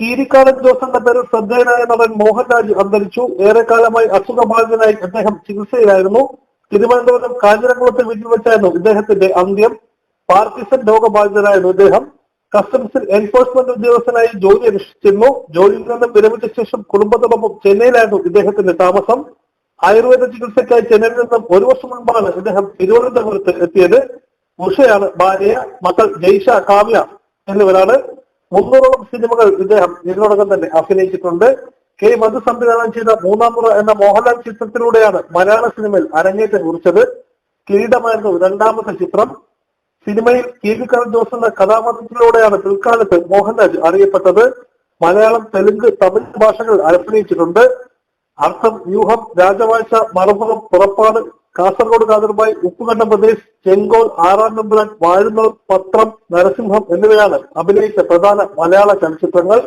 കീരിക്കാടൻ ജോസ് പേരിൽ ശ്രദ്ധേയനായ നടൻ മോഹൻരാജ് അന്തരിച്ചു. ഏറെക്കാലമായി അസുഖബാധിതനായി അദ്ദേഹം ചികിത്സയിലായിരുന്നു. തിരുവനന്തപുരം കാഞ്ഞിരംകുളത്തെ വീട്ടിൽ വെച്ചായിരുന്നു ഇദ്ദേഹത്തിന്റെ അന്ത്യം. പാർക്കിസൺ രോഗബാധിതനായിരുന്നു ഇദ്ദേഹം. കസ്റ്റംസിൽ എൻഫോഴ്സ്മെന്റ് ഉദ്യോഗസ്ഥനായി ജോലി അനുഷ്ഠിച്ചിരുന്നു. ജോലിയിൽ നിന്ന് വിരമിച്ച ശേഷം കുടുംബത്തോടൊപ്പം ചെന്നൈയിലായിരുന്നു ഇദ്ദേഹത്തിന്റെ താമസം. ആയുർവേദ ചികിത്സയ്ക്കായി ചെന്നൈയിൽ നിന്നും ഒരു വർഷം മുൻപാണ് ഇദ്ദേഹം തിരുവനന്തപുരത്ത് എത്തിയത്. ഉഷയാണ് ഭാര്യ മക്കൾ ജയ്ഷ കാവ്യ എന്നിവരാണ്. മുന്നൂറോളം സിനിമകൾ ഇദ്ദേഹം ഇതിനോടകം തന്നെ അഭിനയിച്ചിട്ടുണ്ട്. കെ മധു സംവിധാനം ചെയ്ത മൂന്നാം മുറ എന്ന മോഹൻലാൽ ചിത്രത്തിലൂടെയാണ് മലയാള സിനിമയിൽ അരങ്ങേറ്റം കുറിച്ചത്. കിരീടമായിരുന്നു രണ്ടാമത്തെ ചിത്രം. സിനിമയിൽ കീരിക്കരൻ ജോസ് എന്ന കഥാപാത്രത്തിലൂടെയാണ് പിൽക്കാലത്ത് മോഹൻരാജ് അറിയപ്പെട്ടത്. മലയാളം തെലുങ്ക് തമിഴ് ഭാഷകൾ അഭിനയിച്ചിട്ടുണ്ട്. അർത്ഥം വ്യൂഹം രാജവാഴ്ച മറുപുറം പുറപ്പാട് കാസർഗോഡ് കാതർബായ് ഉപ്പുകണ്ടം പ്രദേശ് ചെങ്കോൽ ആറാം നമ്പുരാൻ വാഴുന്നൂർ പത്രം നരസിംഹം എന്നിവയാണ് അഭിനയിച്ച പ്രധാന മലയാള ചലച്ചിത്രങ്ങൾ.